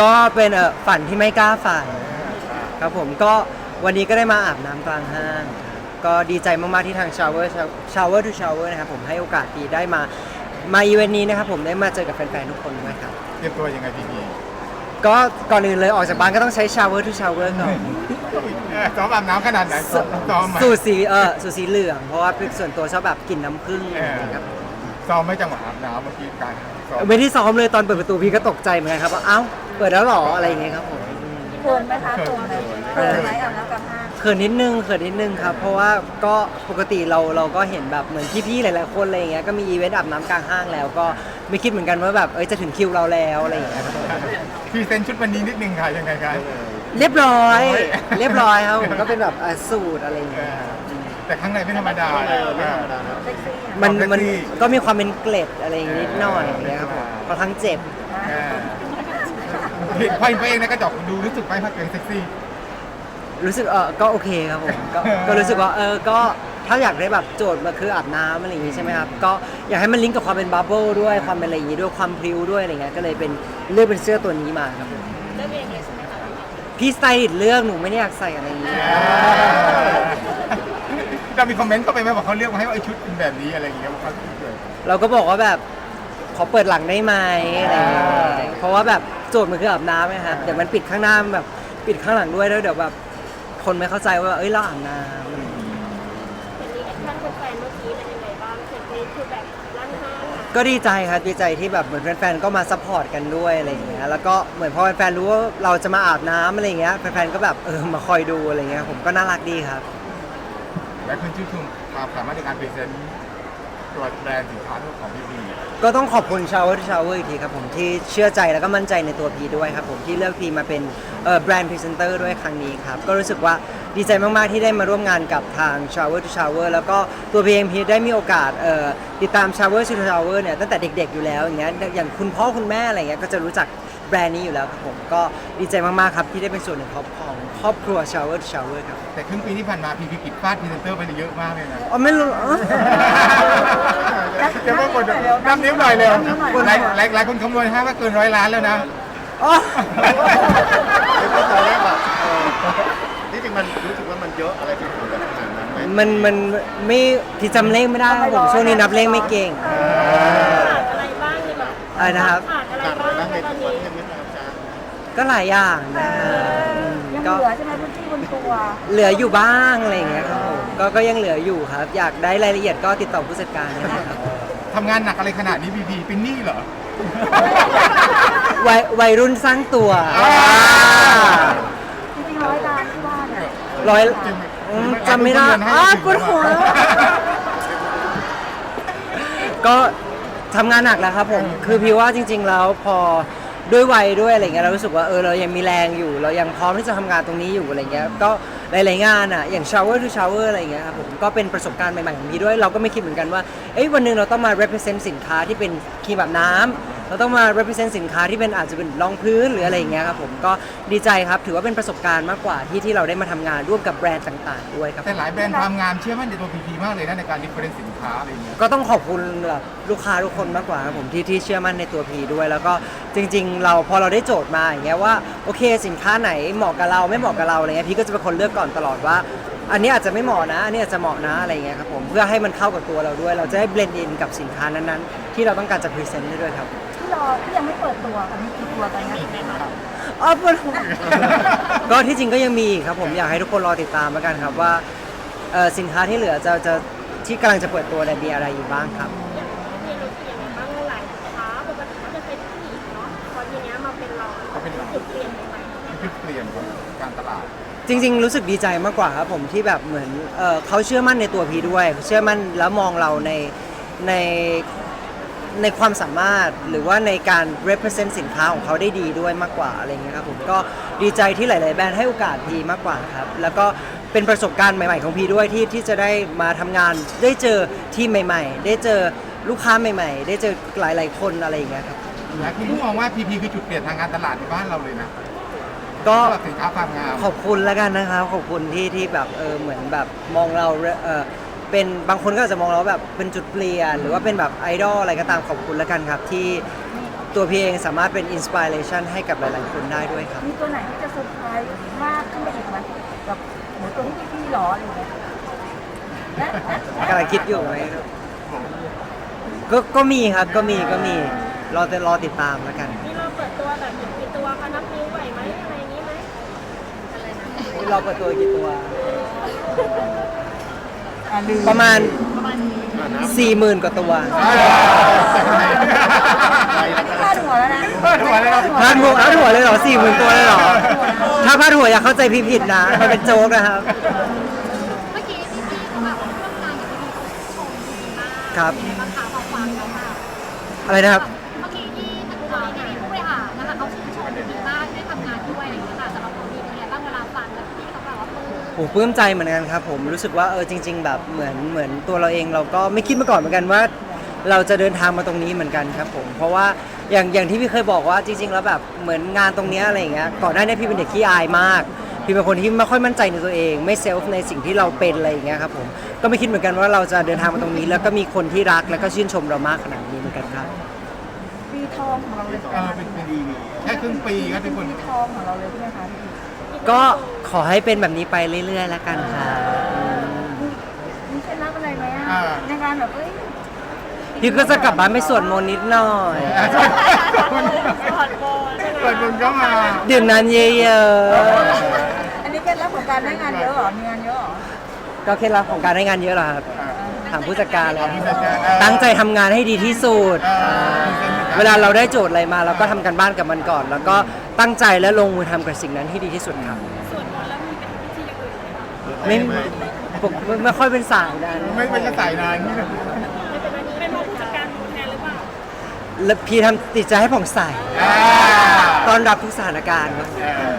ก็เป็นเออฝันที่ไม่กล้าฝันครับผมก็วันนี้ก็ได้มาอาบน้ำกลางห้างก็ดีใจมากๆที่ทาง Shower Shower to Shower นะครับผมให้โอกาสดีได้มามาอีเวนต์นี้นะครับผมได้มาเจอกับแฟนๆทุกคนด้วยครับ เตรียมตัวยังไงพีพีก็ก่อนอื่นเลยออกจากบ้านก็ต้องใช้ Shower to Shower ก่อน เออซ้อมอาบน้ำขนาดไหนซ้อมซ้อมไหมสูตรสีเออสูตรสีเหลือง เพราะว่าส่วนตัวชอบแบบกลิ่นน้ำผึ้งเออครับ ซ้อมไม่จังหวะอาบน้ำเมื่อกี้การซ้อมไม่ที่ซ้อมเลยตอนเปิดประตูพี่ก็ตกใจเหมือนกันครับว่าเอ้าเปิดแล้วเหรออะไรอย่างเงี้ยครับผมอืมเขินไหมคะเขินไหมเขินไหมอาบน้ำกับห้าง เขินนิดนึงเขินนิดนึงครับ เพราะว่าก็ปกติเราเราก็เห็นแบบเหมือนพี่ๆหลายๆคนอะไรอย่างเงี้ยก็มีอีเวนต์อาบน้ำกลางห้างแล้ว ก็ไม่คิดเหมือนกันว่าแบบเอ้ยจะถึงคิวเราแล้วอะไรอย่างเงี้ยครับพรีเซนต์ชุดวันนี้นิดนึงค่ะยังไงกันเรียบร้อยโอ้ยเรียบร้อยครับผมก็เป็นแบบอะสูตรอะไรอย่างเอเงี้ยอ แต่ข้างในไม่ธรรมดาเลยไม่ธรรมดานะ เซ็กซี่อะมันความมันเซ็กซี่ก็มีความเป็นเกล็ดอะไรอย่างงี้นิดหน่อยอย่างเงี้ยครับผมค่อนข้างเจ็บเออเห็นพอเห็นตัวเองในกระจกดูรู้สึกไหมว่าตัวเองเซ็กซี่ รู้สึกเออก็โอเคครับผมก็ ก็รู้สึกว่าเออก็ถ้าอยากได้แบบโจทย์มาคืออาบน้ำอะไรอย่างงี้ใช่ไหมครับก็อยากให้มันลิงก์กับความเป็นบับเบิลด้วยความเป็นอะไรอย่างงี้ด้วยความพริ้วด้วยอะไรเงี้ยก็เลยเป็นเลือกเป็นเสื้อตัวนี้มาครับผมเลือกเองเลยใช่ไหมคะพี่สไตลิสต์เลือกหนูไม่ได้อยากใส่อะไรอย่างงี้ เรามีคอมเมนต์เข้าไปไหมบอกเขาเลือกมาให้ว่าไอชุดเป็นแบบนี้อะไรอย่างเงี้ยว่าเขาเกิด เราก็บอกว่าแบบขอเปิดหลังได้ไหมอะไรอย่างเงี้ยเพราะว่าแบบโจทย์มันคืออาบน้ำไงครับเดี๋ยวมันปิดข้างหน้ามันแบบปิดข้างหลังด้วยแล้วเดี๋ยวแบบคนไม่เข้าใจว่าเอ้ยเราอาบน้ำอะไรอย่างเงี้ยเห็นรีแอคชั่นแฟนๆเมื่อกี้เป็นยังไงบ้างเห็นนี้คือแบบลั่นห้างอะก็ดีใจครับดีใจที่แบบเหมือนแฟนๆ ก็มาซัพพอร์ตกันด้วยอะไรอย่างเงี้ยแล้วก็เหมือนพอแฟนๆ รู้ว่าเราจะมาอาบน้ำอะไรอย่างเงี้ยแฟนๆ ก็แบบเออมาคอยดูอะไรเงี้ยผมก็น่ารักดีครับ และคุณชื่นชมความสามารถในการพรีเซนต์ตัวแบรนด์สินค้าของพีพีก็ต้องขอบคุณ Shower to Shower อีกทีครับผมที่เชื่อใจแล้วก็มั่นใจในตัวพีด้วยครับผมที่เลือกพีมาเป็นแบรนด์พรีเซนเตอร์ด้วยครั้งนี้ครับ ก็รู้สึกว่าดีใจมากๆที่ได้มาร่วมงานกับทาง Shower to Shower แล้วก็ตัวพีเองพีได้มีโอกาสติดตาม Shower to Shower เนี่ยตั้งแต่เด็ก ๆอยู่แล้วอย่างเงี้ยอย่างคุณพ่อคุณแม่อะไรเงี้ยก็จะรู้จัก แบรนด์นี้อยู่แล้วครับผมก็ดีใจมากๆครับที่ได้เป็นส่วนหนึ่งของของครอบครัว Shower to Shower ครับแต่ครึ่งปีที่ผ่านมาพีพีปิดฟาดพรีเซนเตอร์ไปเยอะมากเลยนะอ๋อไม่รู้อ๋อเดี๋ยวมากดน้ำนิ้วหน่อยเร็วหลายหลายหลายคนคำนวณให้ว่าเกินร้อยล้านแล้วนะอ๋อตอนแรกแบบเออที่จริงมันรู้สึกว่ามันเยอะอะไรที่ถึงแบบขนาดนั้นไหมมันมันไม่พี่จำเลขไม่ได้ครับผมช่วงนี้นับเลขไม่เก่งขาดอะไรบ้างเนี่ยแบบอะไรนะครับขาดอ ก็หลายอย่างนะอืมยังก็เหลือใช่ไหมพื้นที่บนตัวเหลืออยู่บ้างอะไรอย่างเงี้ยครับผมก็ก็ยังเหลืออยู่ครับ อยากได้รายละเอียดก็ติดต่อผู้จัดการนะครับทำงานหนักอะไรขนาดนี้พีพีเป็นหนี้เหรอ วัยวัยรุ่นสร้างตัวอ่า จริงๆร้อยล้านที่ว่าเนี่ยร้อยจริงอืมจำไม่ได้อ้าวปวดหัวก็ทำงานหนักแล้วครับผม คือพี่ว่าจริง ๆ แล้วพอ ด้วยวัยด้วยอะไรเงี้ยเรารู้สึกว่าเออเรายังมีแรงอยู่ เรายังพร้อมที่จะทำงานตรงนี้อยู่อะไรเงี้ยก็หลายๆงานอะอย่าง shower to shower อะไรเงี้ยครับผมก็เป็นประสบการณ์ใหม่ๆของพี่ด้วยเราก็ไม่คิดเหมือนกันว่าเอ้ยวันหนึ่งเราต้องมา represent สินค้าที่เป็นครีมแบบน้ำ เราต้องมา represent สินค้าที่เป็นอาจจะเป็นรองพื้นหรืออะไรอย่างเงี้ยครับผมก็ดีใจครับถือว่าเป็นประสบการณ์มากกว่าที่ที่เราได้มาทำงานร่วมกับแบรนด์ต่าง ๆ ด้วยครับ แต่หลายแบรนด์ความงามเชื่อมั่นในตัวพีพีมากเลยนะในการดิฟเฟอเรนซ์สินค้าอะไรเงี้ย ก็ต้องขอบคุณแบบลูกค้าทุกคนมากกว่าครับผมที่ที่เชื่อมั่นในตัวพีด้วย แล้วก็จริง ๆ เราพอเราได้โจทย์มาอย่างเงี้ยว่าโอเคสินค้าไหนเหมาะกับเราไม่เหมาะกับเราอะไรเงี้ยพี่ก็จะเป็นคนเลือกก่อนตลอดว่า อันนี้อาจจะไม่เหมาะนะ อันนี้อาจจะเหมาะนะอะไรเงี้ยครับผมเพื่อให้มันเข้ากับตัวเราด้วย เราจะได้เบลนด์อินกับสินค้านั้นๆ ที่เราต้องการจะพรีเซนต์ได้ด้วยครับ ที่รอที่ยังไม่เปิดตัวกันมีกี่ตัวตอนนี้อ๋อปวดหัวก็ที่จริงก็ยังมีอีกครับผมอยากให้ทุกคนรอติดตามแล้วกันครับว่าเอ่อสินค้าที่เหลือจะจะที่กำลังจะเปิดตัวเนี่ยมีอะไรอยู่บ้างครับอย่างที่เราเปลี่ยนบ้างหลายสินค้าปกติเขาจะเป็นผู้หญิงเนาะพอทีเนี้ยมาเป็นเราเขาเป็นเราจุดเปลี่ยนใหม่จุดเปลี่ยนของการตลาดจริง ๆ รู้สึกดีใจมากกว่าครับผมที่แบบเหมือนเอ่อเขาเชื่อมั่นในตัวพีด้วย เชื่อมั่นแล้วมองเราในใน ในความสามารถหรือว่าในการ represent สินค้าของเขาได้ดีด้วยมากกว่าอะไรเงี้ยครับผมก็ดีใจที่หลาย ๆ แบรนด์ให้โอกาสพีมากกว่าครับ แล้วก็เป็นประสบการณ์ใหม่ ๆ ของพีด้วยที่ที่จะได้มาทำงาน ได้เจอทีมใหม่ ๆ ได้เจอลูกค้าใหม่ ๆ ได้เจอหลาย ๆ คนอะไรอย่างเงี้ยครับหลายคนก็มองว่าพีพีคือจุดเปลี่ยนทางการตลาดในบ้านเราเลยนะก็สำหรับสินค้าความงาม ขอบคุณแล้วกันนะครับ ขอบคุณที่ที่แบบเออเหมือนแบบมองเราเออ เป็นบางคนก็อาจจะมองเราแบบเป็นจุดเปลี่ยน หรือว่าเป็นแบบไอดอลอะไรก็ตามขอบคุณแล้วกันครับ ที่ตัวพี่เองสามารถเป็นอินสปิเรชันให้กับหลาย ๆ คนได้ด้วยครับ มีตัวไหนที่จะเซอร์ไพรส์มากขึ้นไปอีกไหมแบบเหมือนตัวที่พี่หรออะไรอย่างเงี้ยนะนะกำลังคิดอยู่ไหมก็ก็มีครับก็มีก็มีรอแต่รอติดตามแล้วกันนี่เราเปิดตัวแบบกี่ตัวคะนับนิ้วไหวไหมอะไรอย่างนี้ไหมอะไรนะเราเปิดตัวกี่ตัวอะลืม ประมาณอ่านะ4 0,000กว่าตัวไปแล้วกันพลาดหัวแล้วนะเปิดหัวเลยเราพาดหัวพาดหัวเลยเหรอ4 0,000ตัวเลยเหรอ ถ้าพาดหัวอย่าเข้าใจพี่ผิดนะ มันเป็นโจ๊กนะครับ เมื่อกี้ที่พี่เขาแบบร่วมงานกับพี่ชมดีมากครับในราคาความฟังแล้วค่ะอะไรนะครับ โอ้ปลื้มใจเหมือนกันครับผมรู้สึกว่าเออจริง ๆ แบบเหมือนเหมือนตัวเราเองเราก็ไม่คิดมาก่อนเหมือนกันว่า เราจะเดินทางมาตรงนี้เหมือนกันครับผมเพราะว่าอย่างอย่างที่พี่เคยบอกว่าจริง ๆ แล้วแบบเหมือนงานตรงเนี้ยอะไรอย่างเงี้ยก่อนหน้านี้พี่เป็นเด็กขี้อายมาก พี่เป็นคนที่ไม่ค่อยมั่นใจในตัวเอง ไม่เซลฟ์ในสิ่งที่เราเป็นอะไรอย่างเงี้ยครับผมก็ไม่คิดเหมือนกันว่าเราจะเดินทางมาตรงนี้ แล้วก็มีคนที่รักแล้วก็ชื่นชมเรามากขนาดนี้เหมือนกันครับ ปีทองของเราเลยใช่ไหเอมอคะเป็นปีแค่ครึ่งปีก็ทุกคน ปีทองของเราเลยใช่ไหมคะพี่ ก็ขอให้เป็นแบบนี้ไปเรื่อยๆแล้วกันครับมีเคล็ดลับอะไรไหมอะในการแบบเอ้ยพี่ก็จะกลับบ้านไปสวดมนต์นิดหน่อยถอดโบนใช่ไหมเปิดบุญก็มา ดื่มน้ำเยอะอันนี้เคล็ดลับของการได้งานเยอะเหรอมีงานเยอะเหรอๆก็เคล็ดลับของการได้งานเยอะเหรอครับ ถามผู้จัดการเลยผู้จัดการเออตั้งใจทำงานให้ดีที่สุด เออ เวลาเราได้โจทย์อะไรมา เราก็ทำกันบ้านกับมันก่อน แล้วก็ ตั้งใจและลงมือทำกับสิ่งนั้นให้ดีที่สุดครับส่วนมนต์แล้วมีเป็นพิธีอย่างอื่นไหมคะไม่ผมไม่ไม่ค่อยเป็นสายนั้นไม่ไม่จะใส่นานนี่นะไม่เป็นอันนี้เป็นผู้จัดการแทนหรือเปล่าแล้วพี่ทำติดใจให้ผ่องใสอ่า ต้อนรับทุกสถานการณ์ครับ เออ